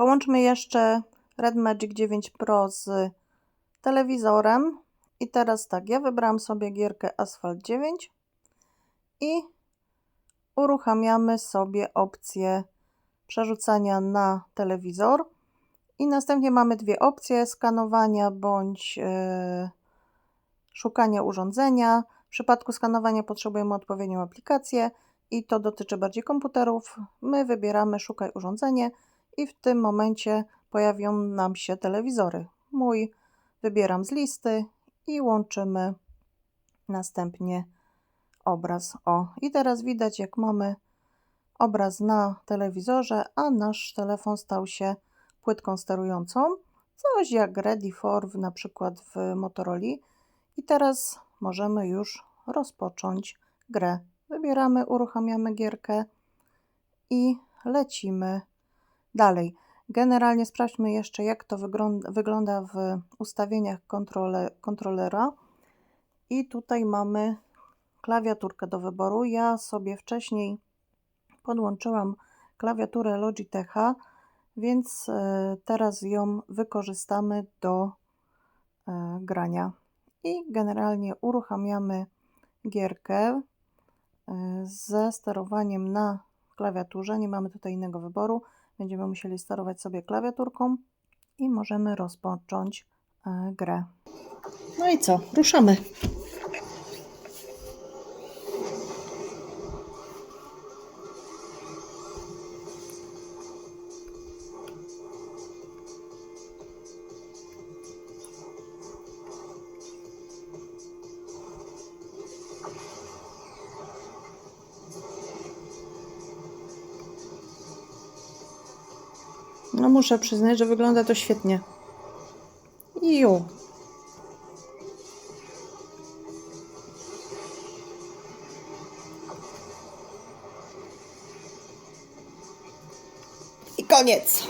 Połączmy jeszcze Red Magic 9 Pro z telewizorem. I teraz tak, ja wybrałam sobie gierkę Asphalt 9 i uruchamiamy sobie opcję przerzucania na telewizor. I następnie mamy dwie opcje skanowania bądź yy, szukania urządzenia. W przypadku skanowania potrzebujemy odpowiednią aplikację i to dotyczy bardziej komputerów. My wybieramy szukaj urządzenie i w tym momencie pojawią nam się telewizory. Mój wybieram z listy i łączymy następnie obraz. O, i teraz widać jak mamy obraz na telewizorze, a nasz telefon stał się płytką sterującą. Coś jak Ready for w, na przykład w Motorola. I teraz możemy już rozpocząć grę. Wybieramy, uruchamiamy gierkę i lecimy dalej. Generalnie sprawdźmy jeszcze, jak to wygląda w ustawieniach kontrole, kontrolera. I tutaj mamy klawiaturkę do wyboru. Ja sobie wcześniej podłączyłam klawiaturę Logitecha, więc e, teraz ją wykorzystamy do e, grania. I generalnie uruchamiamy gierkę e, ze sterowaniem na klawiaturze. Nie mamy tutaj innego wyboru. Będziemy musieli sterować sobie klawiaturką i możemy rozpocząć grę. No i co? Ruszamy. No muszę przyznać, że wygląda to świetnie. Ju. I koniec.